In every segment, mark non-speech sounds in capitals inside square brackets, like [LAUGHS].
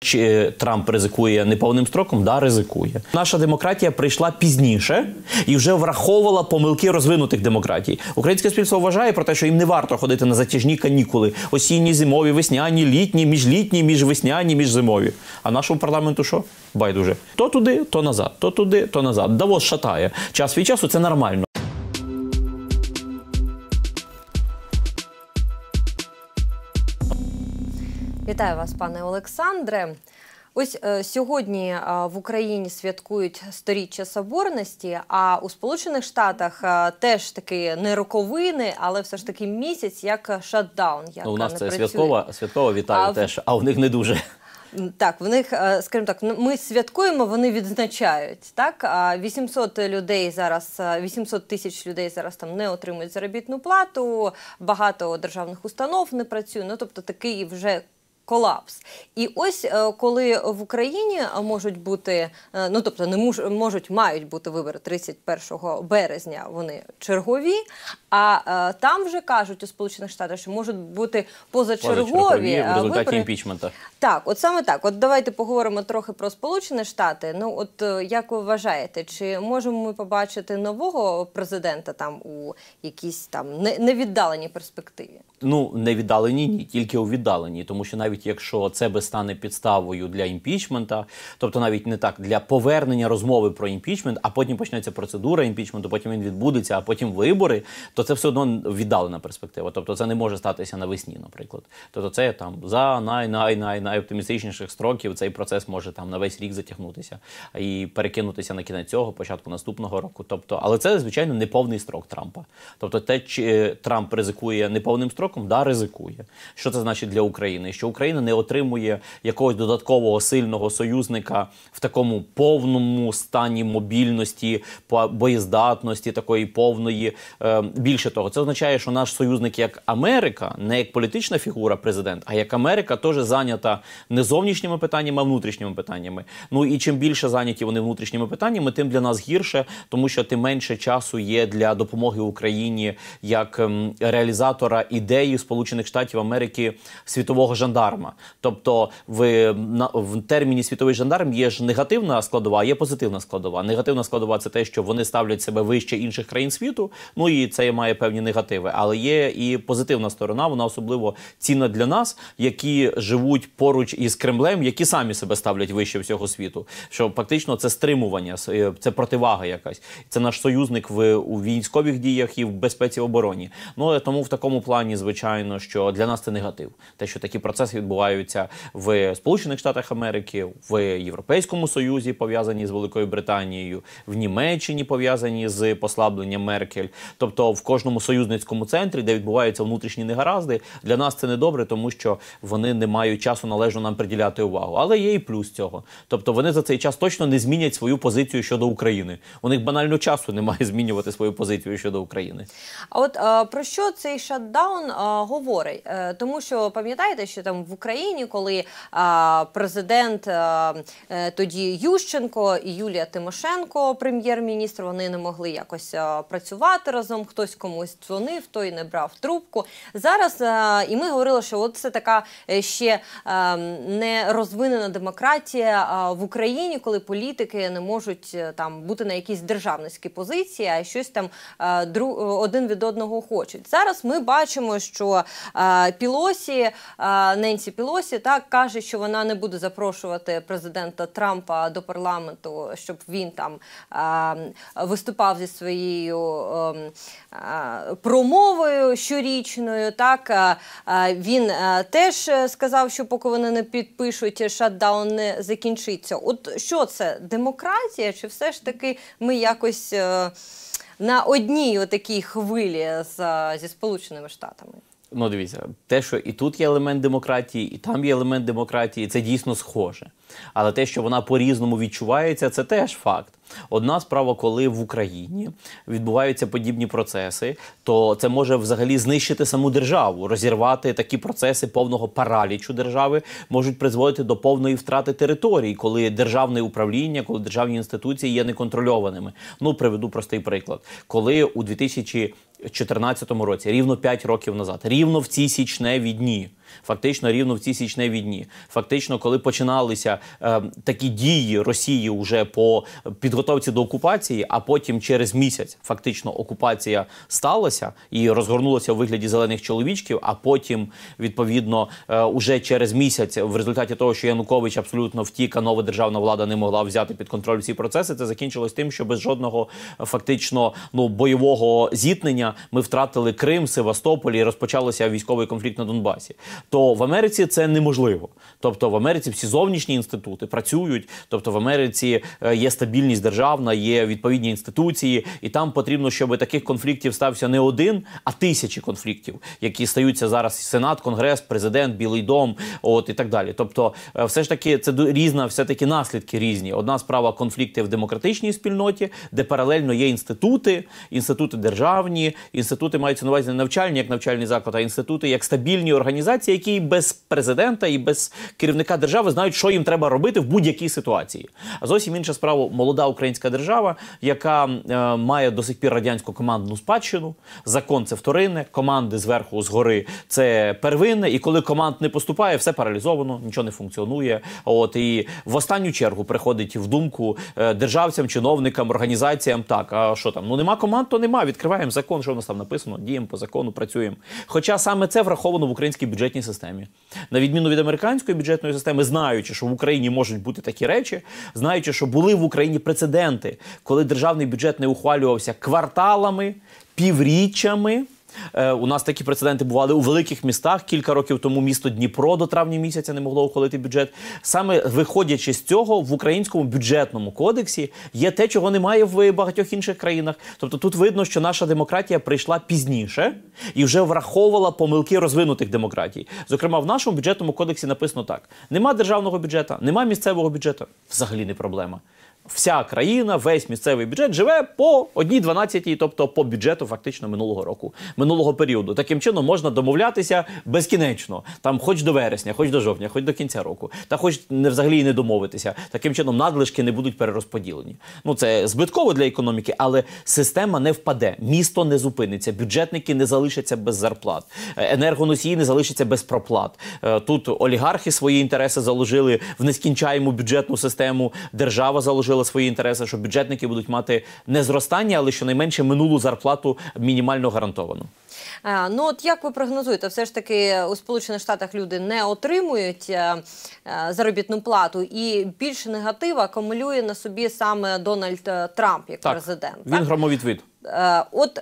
Чи Трамп ризикує неповним строком? Да, ризикує. Наша демократія прийшла пізніше і вже враховувала помилки розвинутих демократій. Українське спільство вважає про те, що їм не варто ходити на затяжні канікули: осінні, зимові, весняні, літні, міжлітні, міжвесняні, міжзимові. А нашому парламенту що? Байдуже. То туди, то назад, то туди, то назад. Давос шатає. Час від часу це нормально. Вітаю вас, пане Олександре. Ось е, сьогодні е, в Україні святкують сторіччя соборності, а у Сполучених Штатах е, теж таки не роковини, але все ж таки місяць як шатдаун. Як Ну, у нас не це працює. святкова, святкова вітаю А теж, а у них не дуже. Так, в них, е, скажімо так, ну, ми святкуємо, вони відзначають. Так, а 800 людей зараз, е, 800 тисяч людей зараз там не отримують заробітну плату. Багато державних установ не працює. Ну тобто такий вже. Колапс, і ось е, коли в Україні можуть бути, е, ну тобто не муж, можуть, мають бути вибори 31 березня, вони чергові. А е, там вже кажуть у Сполучених Штатах, що можуть бути позачергові, Позачергові в результаті вибори. імпічмента. Так, от саме так. От давайте поговоримо трохи про Сполучені Штати. Ну, от як ви вважаєте, чи можемо ми побачити нового президента там у якійсь там не- невіддаленій перспективі? Ну, не віддалені, ні, тільки у віддаленні, тому що навіть якщо це би стане підставою для імпічмента, тобто навіть не так для повернення розмови про імпічмент, а потім почнеться процедура імпічменту, потім він відбудеться, а потім вибори, то це все одно віддалена перспектива. Тобто це не може статися навесні, наприклад. Тобто це там за най най най найоптимістичніших строків цей процес може там на весь рік затягнутися і перекинутися на кінець цього, початку наступного року. Тобто, але це звичайно не повний строк Трампа. Тобто, те, чи Трамп ризикує неповним строком, да, ризикує. Що це значить для України? Що Україна не отримує якогось додаткового сильного союзника в такому повному стані мобільності, боєздатності, такої повної. Е, більше того, це означає, що наш союзник як Америка, не як політична фігура президент, а як Америка теж зайнята не зовнішніми питаннями, а внутрішніми питаннями. Ну і чим більше зайняті вони внутрішніми питаннями, тим для нас гірше, тому що тим менше часу є для допомоги Україні як ем, реалізатора ідеї Сполучених Штатів Америки світового жандарма. Тобто, в, на, в терміні світовий жандарм є ж негативна складова, є позитивна складова. Негативна складова це те, що вони ставлять себе вище інших країн світу. Ну і це має певні негативи. Але є і позитивна сторона, вона особливо цінна для нас, які живуть поруч із Кремлем, які самі себе ставлять вище всього світу. Що фактично це стримування, с- це противага якась. Це наш союзник в у військових діях і в безпеці обороні. Ну е, тому в такому плані, звичайно, що для нас це негатив. Те, що такі процеси відбуваються в Сполучених Штатах Америки, в Європейському Союзі, пов'язані з Великою Британією, в Німеччині пов'язані з послабленням Меркель. Тобто в кожному союзницькому центрі, де відбуваються внутрішні негаразди, для нас це не добре, тому що вони не мають часу належно нам приділяти увагу. Але є і плюс цього. Тобто вони за цей час точно не змінять свою позицію щодо України. У них банально часу немає [LAUGHS] змінювати свою позицію щодо України. А от е, про що цей шатдаун говорить? Е, тому що пам'ятаєте, що там в Україні, коли президент е, тоді Ющенко і Юлія Тимошенко, прем'єр-міністр, вони не могли якось працювати разом. Хтось комусь дзвонив, той не брав трубку. Зараз і ми говорили, що от це така е, ще не розвинена демократія в Україні, коли політики не можуть там бути на якійсь державницькій позиції, а щось там один від одного хочуть. Зараз ми бачимо, що е, Пілосі, е, Ненсі Пілосі, так каже, що вона не буде запрошувати президента Трампа до парламенту, щоб він там е, виступав зі своєю е, е, промовою щорічною. Так він теж сказав, що поки вони не підпишуть, шатдаун не закінчиться. От що це демократія? Чи все ж таки ми якось на одній отакій хвилі з, е, зі Сполученими Штатами? Ну, дивіться, те, що і тут є елемент демократії, і там є елемент демократії, це дійсно схоже. Але те, що вона по-різному відчувається, це теж факт. Одна справа, коли в Україні відбуваються подібні процеси, то це може взагалі знищити саму державу, розірвати такі процеси повного паралічу держави, можуть призводити до повної втрати територій, коли державне управління, коли державні інституції є неконтрольованими. Ну, приведу простий приклад. Коли у 2014 році, рівно 5 років назад, рівно в ці січневі дні, Фактично, рівно в ці січневі дні. Фактично, коли починалися е, такі дії Росії вже по підготовці до окупації, а потім через місяць фактично окупація сталася і розгорнулася у вигляді зелених чоловічків. А потім, відповідно, е, уже через місяць, в результаті того, що Янукович абсолютно втік, а нова державна влада не могла взяти під контроль всі процеси, це закінчилось тим, що без жодного е, фактично ну бойового зіткнення ми втратили Крим, Севастополь і розпочався військовий конфлікт на Донбасі. То в Америці це неможливо. Тобто в Америці всі зовнішні інститути працюють. Тобто в Америці е, є стабільність державна, є відповідні інституції, і там потрібно, щоб таких конфліктів стався не один, а тисячі конфліктів, які стаються зараз Сенат, Конгрес, президент, Білий Дом, от і так далі. Тобто, е, все ж таки, це різна, все таки наслідки різні. Одна справа конфлікти в демократичній спільноті, де паралельно є інститути, інститути державні, інститути маються на увазі не навчальні, як навчальний заклад, а інститути як стабільні організації, які без президента і без керівника держави знають, що їм треба робити в будь-якій ситуації. А зовсім інша справа молода українська держава, яка е, має до сих пір радянську командну спадщину. Закон це вторинне, команди зверху згори це первинне. І коли команд не поступає, все паралізовано, нічого не функціонує. От і в останню чергу приходить в думку е, державцям, чиновникам, організаціям. Так, а що там? Ну нема команд, то нема. Відкриваємо закон, що в нас там написано, діємо по закону, працюємо. Хоча саме це враховано в українській бюджетній системі, на відміну від американської бюджетної системи, знаючи, що в Україні можуть бути такі речі, знаючи, що були в Україні прецеденти, коли державний бюджет не ухвалювався кварталами, півріччями. Е, У нас такі прецеденти бували у великих містах. Кілька років тому місто Дніпро до травня місяця не могло ухвалити бюджет. Саме виходячи з цього, в українському бюджетному кодексі є те, чого немає в багатьох інших країнах. Тобто тут видно, що наша демократія прийшла пізніше і вже враховувала помилки розвинутих демократій. Зокрема, в нашому бюджетному кодексі написано так: нема державного бюджету, нема місцевого бюджету. Взагалі не проблема. Вся країна, весь місцевий бюджет живе по одній дванадцятій, тобто по бюджету фактично минулого року, минулого періоду. Таким чином можна домовлятися безкінечно, там, хоч до вересня, хоч до жовтня, хоч до кінця року, та хоч не взагалі не домовитися. Таким чином надлишки не будуть перерозподілені. Ну це збитково для економіки, але система не впаде, місто не зупиниться, бюджетники не залишаться без зарплат, е, енергоносії не залишаться без проплат. Е, Тут олігархи свої інтереси заложили в нескінчаєму бюджетну систему. Держава заложила свої інтереси, що бюджетники будуть мати не зростання, але щонайменше минулу зарплату мінімально гарантовану. Е, Ну от як ви прогнозуєте, все ж таки у Сполучених Штатах люди не отримують е, е, заробітну плату, і більше негатива акумулює на собі саме Дональд Трамп як президент. він так? громовідвід. От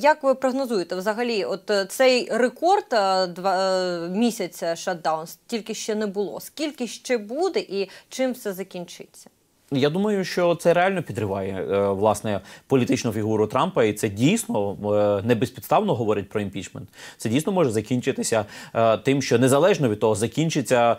як ви прогнозуєте взагалі, от цей рекорд два місяця шатдаун тільки ще не було. Скільки ще буде і чим все закінчиться? Я думаю, що це реально підриває е, власне політичну фігуру Трампа, і це дійсно е, не безпідставно говорить про імпічмент. Це дійсно може закінчитися е, тим, що незалежно від того, закінчиться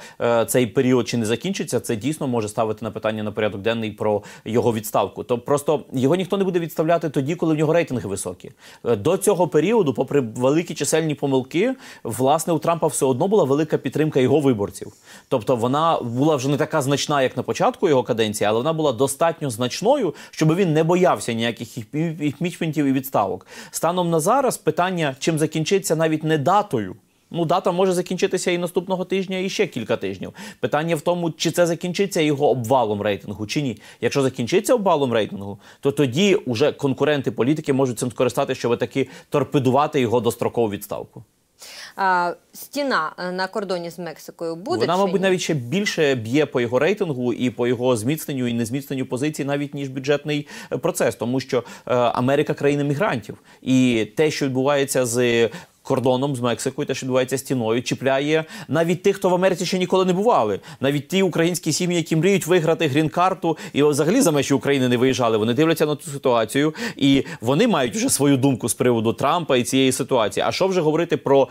цей період чи не закінчиться, це дійсно може ставити на питання на порядок денний про його відставку. То просто його ніхто не буде відставляти тоді, коли в нього рейтинги високі. До цього періоду, попри великі чисельні помилки, власне у Трампа все одно була велика підтримка його виборців. Тобто вона була вже не така значна, як на початку його каденції, але вона була достатньо значною, щоб він не боявся ніяких імпі- імпічментів і відставок. Станом на зараз питання, чим закінчиться, навіть не датою. Ну, дата може закінчитися і наступного тижня, і ще кілька тижнів. Питання в тому, чи це закінчиться його обвалом рейтингу, чи ні. Якщо закінчиться обвалом рейтингу, то тоді уже конкуренти політики можуть цим скористатися, щоб таки торпедувати його дострокову відставку. А, стіна е, на кордоні з Мексикою буде Вона, чи мабуть, ні? навіть ще більше б'є по його рейтингу і по його зміцненню і незміцненню позицій, навіть ніж бюджетний е, процес, тому що е, Америка країна мігрантів, і те, що відбувається з. Кордоном з Мексикою, те, що відбувається стіною, чіпляє навіть тих, хто в Америці ще ніколи не бували. Навіть ті українські сім'ї, які мріють виграти грін-карту і взагалі за межі України не виїжджали. Вони дивляться на цю ситуацію, і вони мають вже свою думку з приводу Трампа і цієї ситуації. А що вже говорити про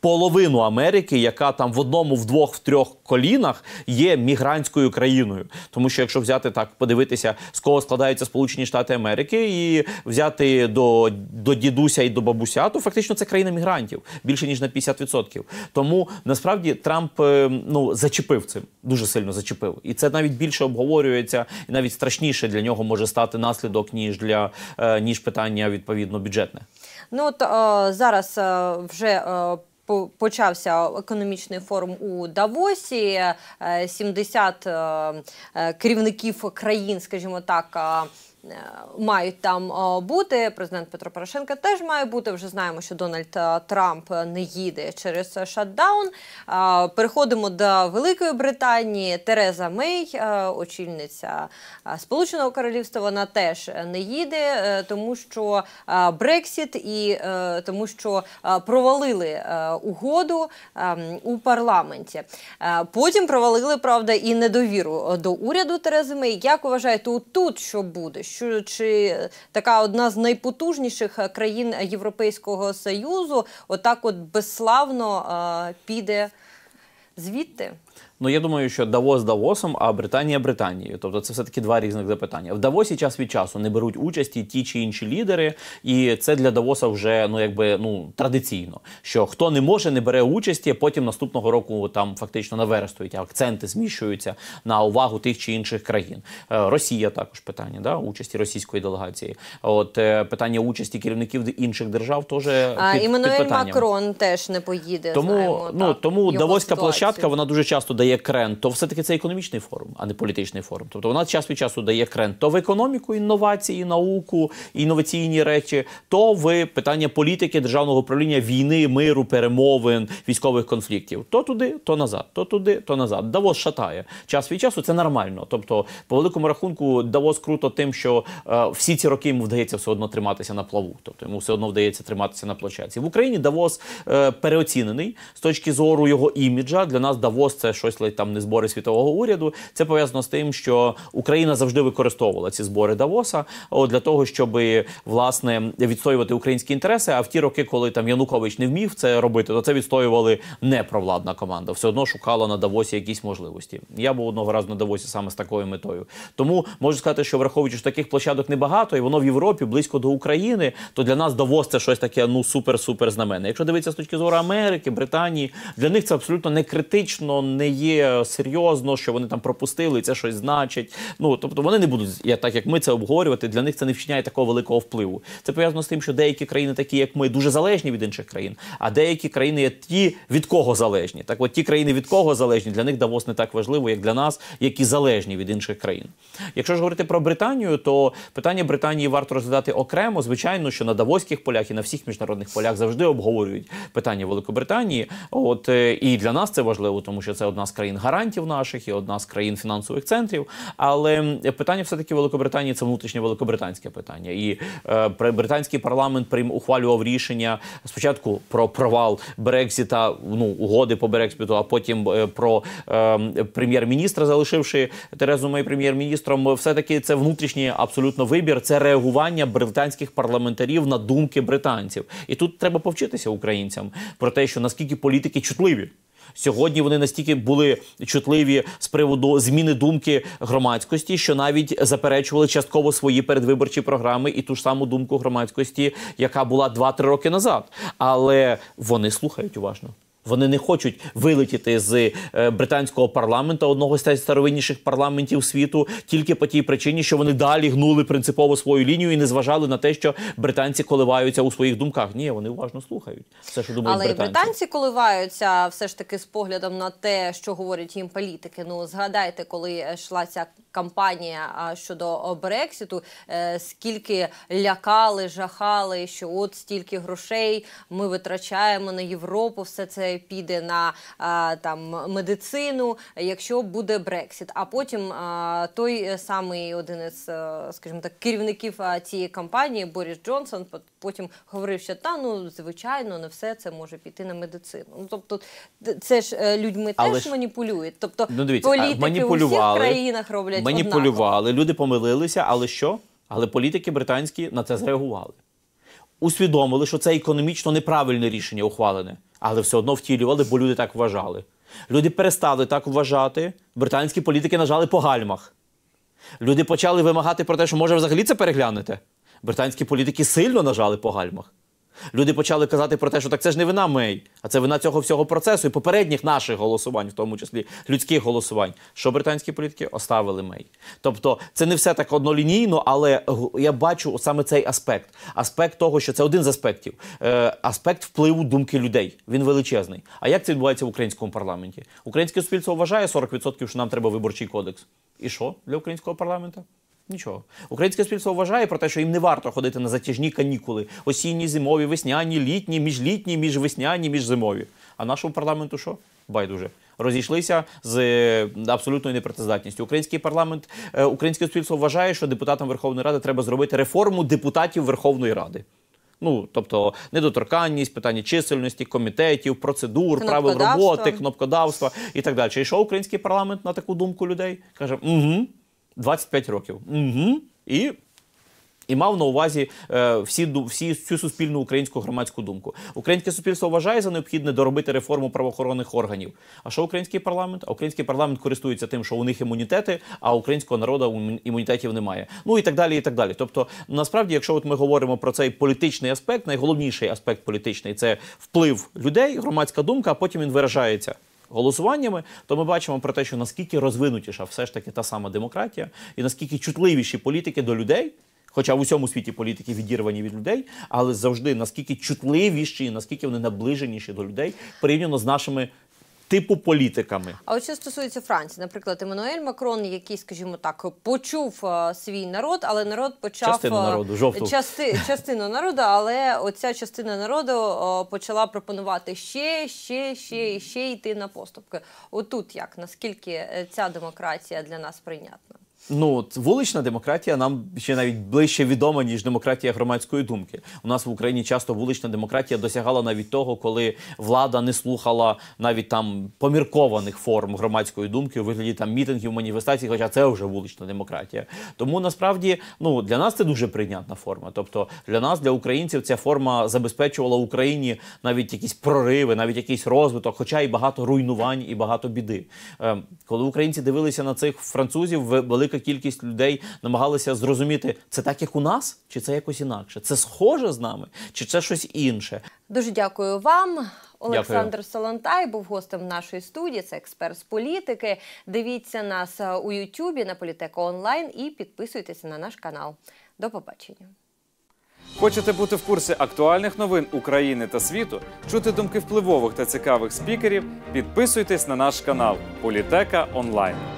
половину Америки, яка там в одному, в двох, в трьох колінах є мігрантською країною. Тому що якщо взяти так, подивитися, з кого складаються Сполучені Штати Америки, і взяти до, до дідуся і до бабуся, то фактично це країна мігрантів більше ніж на 50%. Тому насправді Трамп е, ну зачепив цим, дуже сильно зачепив, і це навіть більше обговорюється, і навіть страшніше для нього може стати наслідок ніж для е, ніж питання відповідно бюджетне. Ну от е, зараз е, вже по- почався економічний форум у Давосі. Е, 70 е, е, керівників країн, скажімо так. Е, Мають там е, бути. Президент Петро Порошенко теж має бути. Вже знаємо, що Дональд е, Трамп не їде через шатдаун. Переходимо до Великої Британії. Тереза Мей, очільниця Сполученого Королівства, вона теж не їде, тому що Брексіт і тому, що провалили угоду е, у парламенті. Потім провалили правда і недовіру до уряду Терези Мей. Як вважаєте, тут що буде? Що чи така одна з найпотужніших е, країн Європейського союзу, отак, от безславно е, піде звідти? Ну я думаю, що Давос Давосом, а Британія Британією. Тобто це все таки два різних запитання. В Давосі час від часу не беруть участі ті чи інші лідери, і це для Давоса вже ну якби ну традиційно. Що хто не може, не бере участі, потім наступного року там фактично наверстують, акценти зміщуються на увагу тих чи інших країн. Е, Росія також питання, да, участі російської делегації. От е, питання участі керівників інших держав теж під, під питанням. Макрон теж не поїде. Тому знаємо, ну так, тому Давоська ситуацію. площадка вона дуже часто дає крен. То все таки це економічний форум, а не політичний форум. Тобто вона час від часу дає крен то в економіку, інновації, науку, інноваційні речі, то в питання політики, державного управління, війни, миру, перемовин, військових конфліктів. То туди, то назад, то туди, то назад. Давос шатає час від часу. Це нормально. Тобто, по великому рахунку, Давос круто тим, що е, всі ці роки йому вдається все одно триматися на плаву. Тобто йому все одно вдається триматися на площадці. В Україні Давос е, переоцінений з точки зору його іміджа. Для нас Давос це щось ледь там не збори світового уряду. Це пов'язано з тим, що Україна завжди використовувала ці збори Давоса от, для того, щоб власне відстоювати українські інтереси. А в ті роки, коли там Янукович не вмів це робити, то це відстоювали не провладна команда. Все одно шукала на Давосі якісь можливості. Я був одного разу на Давосі саме з такою метою. Тому можу сказати, що враховуючи що таких площадок небагато, і воно в Європі близько до України, то для нас Давос це щось таке ну супер-супер знаменне. Якщо дивитися з точки зору Америки, Британії, для них це абсолютно не критично, не є серйозно, що вони там пропустили, це щось значить. Ну тобто вони не будуть так, як ми це обговорювати. Для них це не вчиняє такого великого впливу. Це пов'язано з тим, що деякі країни, такі як ми, дуже залежні від інших країн, а деякі країни є ті, від кого залежні. Так, от ті країни від кого залежні, для них Давос не так важливо, як для нас, які залежні від інших країн. Якщо ж говорити про Британію, то питання Британії варто розглядати окремо. Звичайно, що на Давоських полях і на всіх міжнародних полях завжди обговорюють питання Великобританії. От е, і для нас це важливо, тому що це одна з країн гарантів наших і одна з країн фінансових центрів. Але питання все таки Великобританії це внутрішнє великобританське питання. І е, британський парламент прийм ухвалював рішення спочатку про провал Брекзіта, ну угоди по Брекситу, а потім е, про е, прем'єр-міністра, залишивши Терезу Мей прем'єр-міністром. Все таки це внутрішній абсолютно вибір. Це реагування британських парламентарів на думки британців. І тут треба повчитися українцям про те, що наскільки політики чутливі. Сьогодні вони настільки були чутливі з приводу зміни думки громадськості, що навіть заперечували частково свої передвиборчі програми і ту ж саму думку громадськості, яка була 2-3 роки назад. Але вони слухають уважно. Вони не хочуть вилетіти з е, британського парламенту, одного з найстаровинніших парламентів світу, тільки по тій причині, що вони далі гнули принципово свою лінію і не зважали на те, що британці коливаються у своїх думках. Ні, вони уважно слухають все, що думають Але і британці. британці коливаються все ж таки з поглядом на те, що говорять їм політики. Ну згадайте, коли йшла ця кампанія щодо Брексіту, е, скільки лякали, жахали, що от стільки грошей ми витрачаємо на Європу, все це піде на там медицину, якщо буде Брексіт. А потім той самий один із, е, скажімо так, керівників цієї кампанії Борис Джонсон по- потім говорив, що та ну звичайно, не все це може піти на медицину. Ну тобто, це ж е, людьми Але теж ж- маніпулюють. Тобто Ну, дивіться, політики у всіх країнах роблять. Маніпулювали, люди помилилися, але що? Але політики британські на це зреагували. Усвідомили, що це економічно неправильне рішення ухвалене, але все одно втілювали, бо люди так вважали. Люди перестали так вважати, британські політики нажали по гальмах. Люди почали вимагати про те, що може взагалі це переглянете. Британські політики сильно нажали по гальмах. Люди почали казати про те, що так це ж не вина Мей, а це вина цього всього процесу і попередніх наших голосувань, в тому числі людських голосувань. Що британські політики оставили Мей. Тобто це не все так однолінійно, але я бачу саме цей аспект. Аспект того, що це один з аспектів. Е, аспект впливу думки людей. Він величезний. А як це відбувається в українському парламенті? Українське суспільство вважає 40%, що нам треба виборчий кодекс. І що для українського парламенту? Нічого. Українське суспільство вважає про те, що їм не варто ходити на затяжні канікули: осінні, зимові, весняні, літні, міжлітні, міжвесняні, міжзимові. А нашому парламенту що? Байдуже. Розійшлися з е, абсолютною непрацездатністю. Український парламент, е, українське суспільство вважає, що депутатам Верховної Ради треба зробити реформу депутатів Верховної Ради. Ну, тобто недоторканність, питання чисельності, комітетів, процедур, правил роботи, кнопкодавства і так далі. І що український парламент на таку думку людей? Каже, угу, 25 років. Угу. І і мав на увазі е, всі, всі всю суспільну українську громадську думку. Українське суспільство вважає за необхідне доробити реформу правоохоронних органів. А що український парламент? А український парламент користується тим, що у них імунітети, а українського народу імунітетів немає. Ну і так далі. І так далі. Тобто, насправді, якщо от ми говоримо про цей політичний аспект, найголовніший аспект політичний це вплив людей, громадська думка, а потім він виражається голосуваннями, то ми бачимо про те, що наскільки розвинутіша все ж таки та сама демократія, і наскільки чутливіші політики до людей. Хоча в усьому світі політики відірвані від людей, але завжди наскільки чутливіші, наскільки вони наближеніші до людей порівняно з нашими типу політиками. А от що стосується Франції, наприклад, Еммануель Макрон, який, скажімо так, почув е, свій народ, але народ почав Частину е, народу, жовту. части, [LAUGHS] частину народу, але оця частина народу е, почала пропонувати ще, ще, ще і ще йти на поступки. Отут як наскільки ця демократія для нас прийнятна? Ну, от вулична демократія нам ще навіть ближче відома, ніж демократія громадської думки. У нас в Україні часто вулична демократія досягала навіть того, коли влада не слухала навіть там поміркованих форм громадської думки у вигляді там мітингів, маніфестацій, хоча це вже вулична демократія. Тому насправді ну для нас це дуже прийнятна форма. Тобто для нас, для українців, ця форма забезпечувала Україні навіть якісь прориви, навіть якийсь розвиток, хоча і багато руйнувань, і багато біди. Е, Коли українці дивилися на цих французів, ве- велика кількість людей намагалися зрозуміти, це так, як у нас, чи це якось інакше? Це схоже з нами, чи це щось інше? Дуже дякую вам. Олександр Солонтай був гостем нашої студії. Це експерт з політики. Дивіться нас е, у Ютубі на Політека онлайн і підписуйтеся на наш канал. До побачення. Хочете бути в курсі актуальних новин України та світу, чути думки впливових та цікавих спікерів? Підписуйтесь на наш канал Політека Онлайн.